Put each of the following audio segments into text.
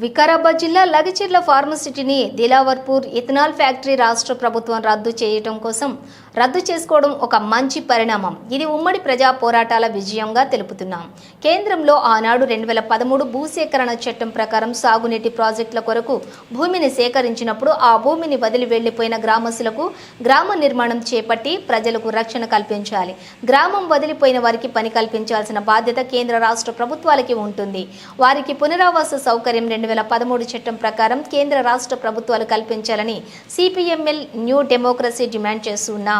వికారాబాద్ జిల్లా లగచిర్ల ఫార్మసిటీని Dilawarpur ethanol factory రాష్ట్ర ప్రభుత్వం రద్దు చేయటం కోసం రద్దు చేసుకోవడం ఒక మంచి పరిణామం. ఇది ఉమ్మడి ప్రజా పోరాటాల విజయంగా తెలుపుతున్నాం. కేంద్రంలో ఆనాడు రెండు వేల పదమూడు భూసేకరణ చట్టం ప్రకారం సాగునీటి ప్రాజెక్టుల కొరకు భూమిని సేకరించినప్పుడు ఆ భూమిని వదిలి వెళ్ళిపోయిన గ్రామస్తులకు గ్రామ నిర్మాణం చేపట్టి ప్రజలకు రక్షణ కల్పించాలి. గ్రామం వదిలిపోయిన వారికి పని కల్పించాల్సిన బాధ్యత కేంద్ర రాష్ట్ర ప్రభుత్వాలకి ఉంటుంది. వారికి పునరావాస సౌకర్యం రెండు వేల పదమూడు చట్టం ప్రకారం కేంద్ర రాష్ట్ర ప్రభుత్వాలు కల్పించాలని సిపిఎంఎల్ న్యూ డెమోక్రసీ డిమాండ్ చేస్తున్నాం.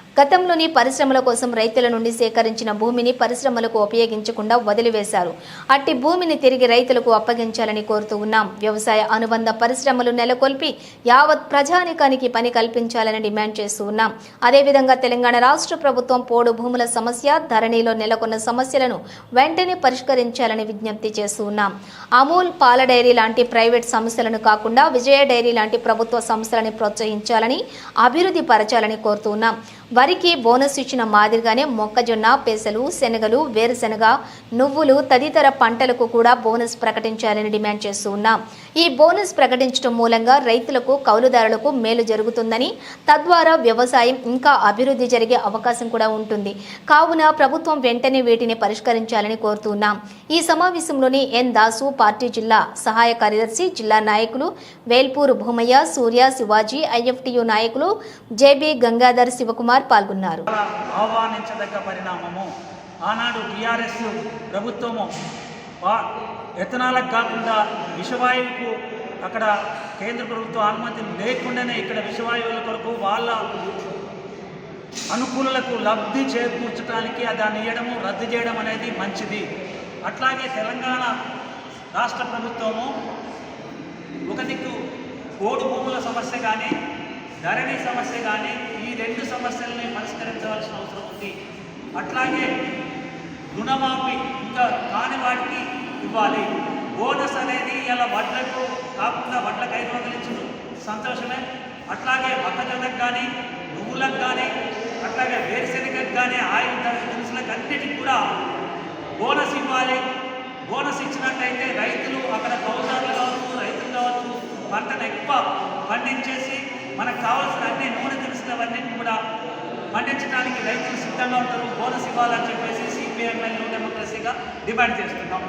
గతంలోని పరిశ్రమల కోసం రైతుల నుండి సేకరించిన భూమిని పరిశ్రమలకు ఉపయోగించకుండా వదిలివేశారు. అట్టి భూమిని తిరిగి రైతులకు అప్పగించాలని కోరుతూ ఉన్నాం. వ్యవసాయ అనుబంధ పరిశ్రమలు నెలకొల్పి యావత్ ప్రజానికానికి పని కల్పించాలని డిమాండ్ చేస్తూ ఉన్నాం. అదేవిధంగా తెలంగాణ రాష్ట్ర ప్రభుత్వం పోడు భూముల సమస్య ధరణిలో నెలకొన్న సమస్యలను వెంటనే పరిష్కరించాలని విజ్ఞప్తి చేస్తూ ఉన్నాం. అమూల్ పాల డైరీ లాంటి ప్రైవేట్ సంస్థలను కాకుండా విజయ డైరీ లాంటి ప్రభుత్వ సంస్థలని ప్రోత్సహించాలని అభివృద్ధి పరచాలని కోరుతూ ఉన్నాం. వరికి బోనస్ ఇచ్చిన మాదిరిగానే మొక్కజొన్న పెసలు శనగలు వేరుశెనగ నువ్వులు తదితర పంటలకు కూడా బోనస్ ప్రకటించాలని డిమాండ్ చేస్తూ ఉన్నాం. ఈ బోనస్ ప్రకటించడం మూలంగా రైతులకు కౌలుదారులకు మేలు జరుగుతుందని తద్వారా వ్యవసాయం ఇంకా అభివృద్ధి జరిగే అవకాశం కూడా ఉంటుంది. కావున ప్రభుత్వం వెంటనే వీటిని పరిష్కరించాలని కోరుతున్నాం ఈ సమావేశంలోని ఎన్ దాసు పార్టీ జిల్లా సహాయ కార్యదర్శి జిల్లా నాయకులు వేల్పూరు భూమయ్య సూర్య శివాజీ ఐఎఫ్టియు నాయకులు జేబీ గంగాధర్ శివకుమార్ పాల్గొన్నారు. ఆహ్వానించదగ్గ పరిణామము ఆనాడు టీఆర్ఎస్ ప్రభుత్వము. వా- ఎథనాలకు కాకుండా విషవాయువుకు అక్కడ కేంద్ర ప్రభుత్వం అనుమతి లేకుండానే ఇక్కడ విషవాయువుల కొరకు వాళ్ళ అనుకూలలకు లబ్ధి చేకూర్చడానికి దాన్ని ఇవ్వడము రద్దు చేయడం అనేది మంచిది. అట్లాగే తెలంగాణ రాష్ట్ర ప్రభుత్వము ఒక దిక్కు కోడు భూముల సమస్య కానీ ధరణి సమస్య కానీ రెండు సమస్యల్ని పరిష్కరించవలసిన అవసరం ఉంది. అట్లాగే రుణమాఫీ ఇంకా కాని వాటికి ఇవ్వాలి. బోనస్ అనేది ఇలా వడ్లకు కాకుండా వడ్లకు ఐదు వందలు ఇచ్చుడు సంతోషమే. అట్లాగే మొక్కజొన్నకు కానీ నువ్వులకు కానీ అట్లాగే వేరుశెనగకు కానీ ఆయిల్ దినుసులకు అన్నిటికి కూడా బోనస్ ఇవ్వాలి. బోనస్ ఇచ్చినట్టయితే రైతులు అక్కడ కౌలుదారులు కావచ్చు రైతులు కావచ్చు పంటను ఎక్కువ పండించేసి మనకు కావాల్సిన అన్ని నూనె దినుసులవన్నీ కూడా పండించడానికి రైతులు సిద్ధంగా ఉంటారు. బోనస్ ఇవ్వాలని చెప్పేసి సిపిఎంఎల్ న్యూ డెమోక్రసీగా డిమాండ్ చేస్తున్నాం.